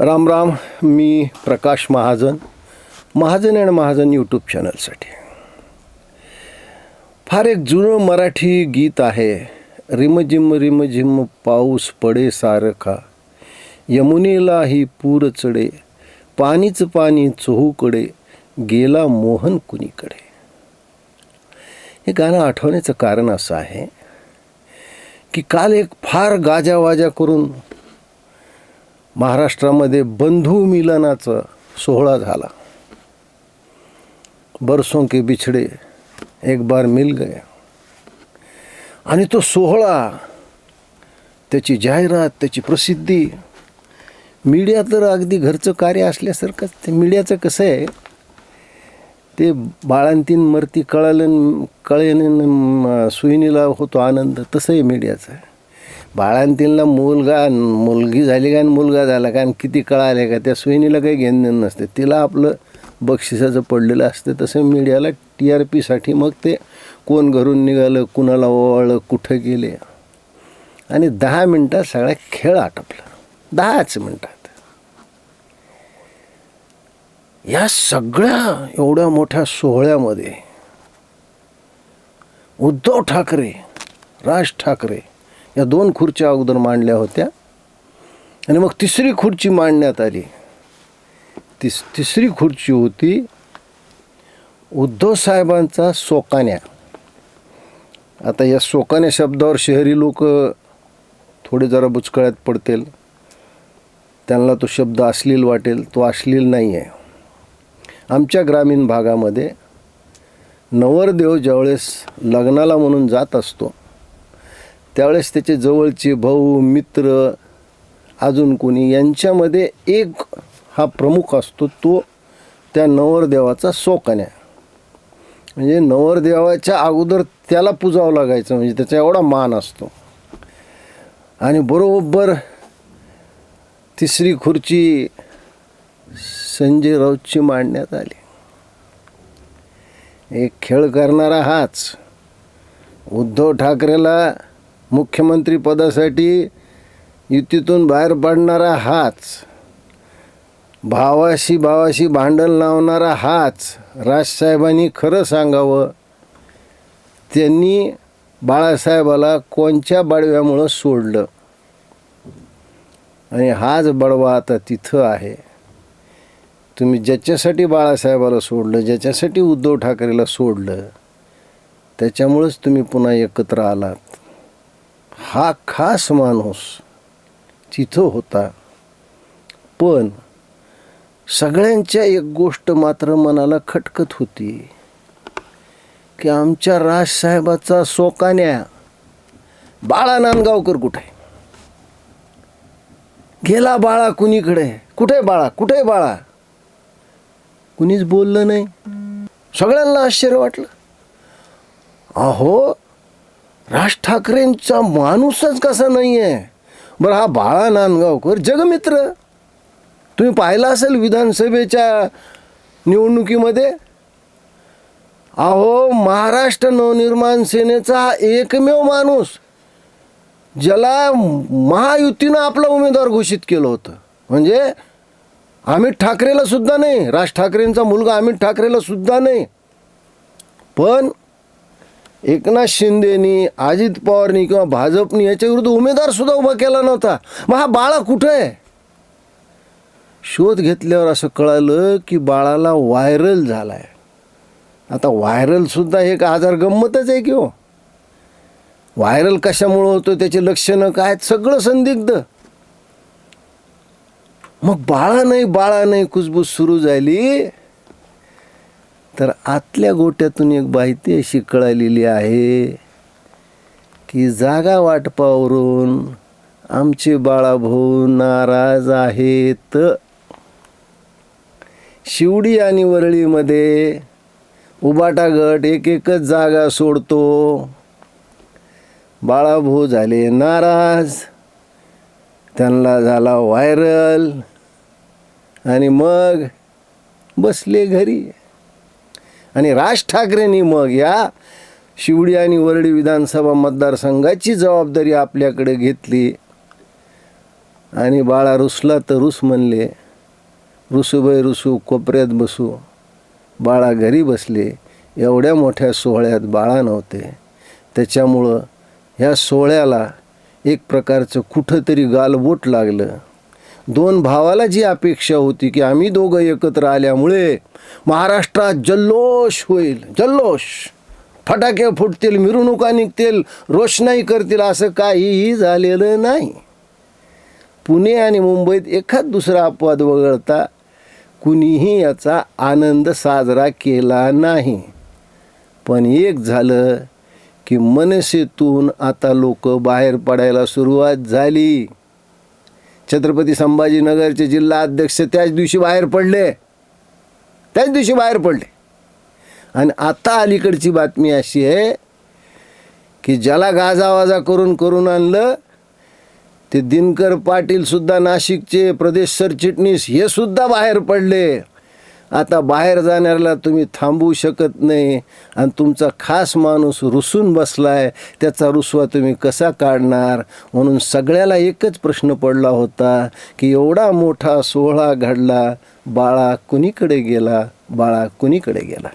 राम राम मी Prakash Mahajan Mahajan and Mahajan YouTube चॅनलसाठी फार एक जुनं मराठी गीत आहे रिमझिम रिमझिम पाऊस पडे सारखा यमुनेला ही पूर चढे पाणीच पाणी चोहूकडे गेला मोहन कुणीकडे. हे गाणं आठवण्याचं कारण असं आहे की काल एक फार गाजावाजा करून महाराष्ट्रामध्ये बंधू मिलनाचा सोहळा झाला. बरसों के बिछडे एक बार मिल गया आणि तो सोहळा त्याची जाहिरात त्याची प्रसिद्धी मीडिया तर अगदी घरचं कार्य असल्यासारखंच ते मीडियाचं कसं आहे ते बाळांतीन मरती कळालं कळेन सुईनीला होतो आनंद तसं आहे. मीडियाचं बाळांतीनला मुलगा मुलगी झाली का आणि मुलगा झाला का आणि किती कळाले का त्या सुईनीला काही घेणं देणं नसते. तिला आपलं बक्षिसाचं पडलेलं असतं तसं मीडियाला टी आर पीसाठी मग ते कोण घरून निघालं कुणाला ओवाळलं कुठं गेले. आणि दहा मिनटात सगळा खेळ आटपला. दहाच मिनटात. या सगळ्या एवढ्या मोठ्या सोहळ्यामध्ये उद्धव ठाकरे राज ठाकरे या दोन खुर्च्या अगोदर मांडल्या होत्या. आणि मग तिसरी खुर्ची मांडण्यात आली. तिस तिसरी खुर्ची होती उद्धव साहेबांचा सोकान्या आता या सोकान्या शब्दावर शहरी लोक थोडे जरा बुचकळ्यात पडतील. त्यांना तो शब्द अश्लील वाटेल तो अश्लील नाही आहे आमच्या ग्रामीण भागामध्ये नवरदेव ज्यावेळेस लग्नाला म्हणून जात असतो त्यावेळेस त्याचे जवळचे भाऊ मित्र अजून कोणी यांच्यामध्ये एक हा प्रमुख असतो तो त्या नवरदेवाचा सोकान्या म्हणजे नवरदेवाच्या अगोदर त्याला पुजावं लागायचं म्हणजे त्याचा एवढा मान असतो. आणि बरोबर तिसरी खुर्ची संजय राऊतची मांडण्यात आली. एक खेळ करणारा हाच. उद्धव ठाकरेला मुख्यमंत्रीपदासाठी युतीतून बाहेर पडणारा हाच भावाशी भावाशी भांडण लावणारा हाच राजसाहेबांनी खरं सांगावं. त्यांनी बाळासाहेबाला कोणत्या बडव्यामुळं सोडलं? आणि हाच बडवा आता तिथं आहे. तुम्ही ज्याच्यासाठी बाळासाहेबाला सोडलं ज्याच्यासाठी उद्धव ठाकरेला सोडलं त्याच्यामुळंच तुम्ही पुन्हा एकत्र आलात. हा खास माणूस तिथं होता. पण सगळ्यांच्या एक गोष्ट मात्र मनाला खटकत होती की आमच्या राजसाहेबाचा सोकान्या बाळा नांदगावकर कुठे? गेला बाळा कुणीकडे? कुठे बाळा? कुठे बाळा? कुणीच बोललं नाही. सगळ्यांना आश्चर्य वाटलं. अहो राज ठाकरेंचा माणूसच कसा नाही आहे बरं हा बाळा नांदगावकर जगमित्र. तुम्ही पाहिला असेल विधानसभेच्या निवडणुकीमध्ये? अहो महाराष्ट्र नवनिर्माण सेनेचा हा एकमेव माणूस ज्याला महायुतीनं आपला उमेदवार घोषित केलं होतं. म्हणजे अमित ठाकरेला सुद्धा नाही राज ठाकरेंचा मुलगा अमित ठाकरेला सुद्धा नाही. पण एकनाथ शिंदेनी अजित पवारनी किंवा भाजपनी याच्याविरुद्ध उमेदवार सुद्धा उभा केला नव्हता. मग हा बाळा कुठं आहे? शोध घेतल्यावर असं कळालं की बाळाला व्हायरल झाला आहे आता व्हायरलसुद्धा एक आजार गंमतच आहे की हो? व्हायरल कशामुळं होतं त्याचे लक्षणं काय आहेत, सगळं संदिग्ध. मग बाळा नाही बाळा नाही कुजबूज सुरू झाली. तर आतल्या गोट्यातून एक माहिती अशी कळालेली आहे की जागा वाटपावरून आमचे बाळाभाऊ नाराज आहेत. शिवडी आणि वरळीमध्ये उबाटा गट एक एकच जागा सोडतो. बाळाभाऊ झाले नाराज त्यांना झाला व्हायरल आणि मग बसले घरी. आणि राज ठाकरेंनी मग या शिवडी आणि वरळी विधानसभा मतदारसंघाची जबाबदारी आपल्याकडे घेतली. आणि बाळा रुसला तर रुस म्हणले रुसूबाई रुसू कोपऱ्यात बसू. बाळा घरी बसले एवढ्या मोठ्या सोहळ्यात बाळा नव्हते. त्याच्यामुळं ह्या सोहळ्याला एक प्रकारचं कुठंतरी गालबोट लागलं. दोन भावाला जी अपेक्षा होती की आम्ही दोघं एकत्र आल्यामुळे महाराष्ट्रात जल्लोष होईल जल्लोष. फटाके फुटतील मिरवणुका निघतील रोषणाई करतील असं काहीही झालेलं नाही. पुणे आणि मुंबईत एखाद दुसरा अपवाद वगळता कुणीही याचा आनंद साजरा केला नाही. पण एक झालं की मनसेतून आता लोक बाहेर पडायला सुरुवात झाली. छत्रपती संभाजीनगरचे जिल्हा अध्यक्ष त्याच दिवशी बाहेर पडले. त्याच दिवशी बाहेर पडले. आणि आता अलीकडची बातमी अशी आहे की ज्याला गाजावाजा करून करून आणलं ते दिनकर पाटीलसुद्धा नाशिकचे प्रदेश सरचिटणीस हे सुद्धा बाहेर पडले. आता बाहेर जाणाऱ्याला तुम्ही थांबवू शकत नाही आणि तुमचा खास माणूस रुसून बसला आहे त्याचा रुसवा तुम्ही कसा काढणार? म्हणून सगळ्याला एकच प्रश्न पडला होता की एवढा मोठा सोहळा घडला बाळा कुणीकडे गेला? बाळा कुणीकडे गेला?